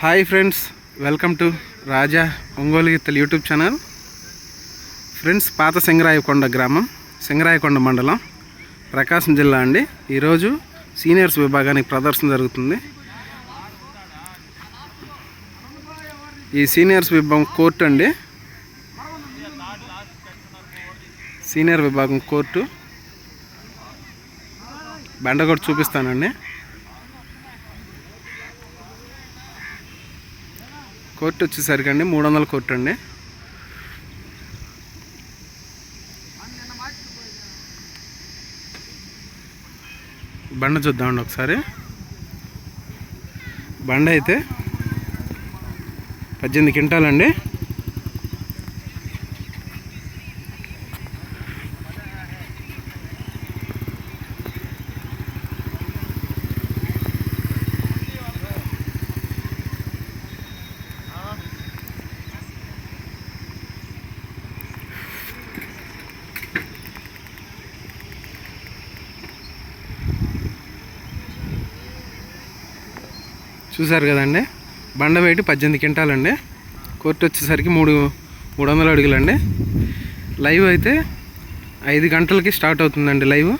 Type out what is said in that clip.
Hi friends welcome to Raja Ongole గీతలు YouTube channel. Friends పాత సింగరాయకొండ గ్రామం సింగరాయకొండ మండలం ప్రకాశం జిల్లా అండి. ఈరోజు సీనియర్స్ విభాగానికి ప్రదర్శన జరుగుతుంది. ఈ సీనియర్స్ విభాగం కోర్టు అండి. సీనియర్ విభాగం కోర్టు. బండ కూడా చూపిస్తానండి. కోర్టు వచ్చేసరికి అండి మూడు వందల కోర్టు అండి బండ చూద్దామండి ఒకసారి. బండ అయితే పద్దెనిమిది క్వింటాలండి. చూసారు కదండి? బండ వెయిట్ పద్దెనిమిది క్వింటాలండి. కోర్టు వచ్చేసరికి మూడు మూడు వందల అడుగులండి. లైవ్ అయితే ఐదు గంటలకి స్టార్ట్ అవుతుందండి లైవ్.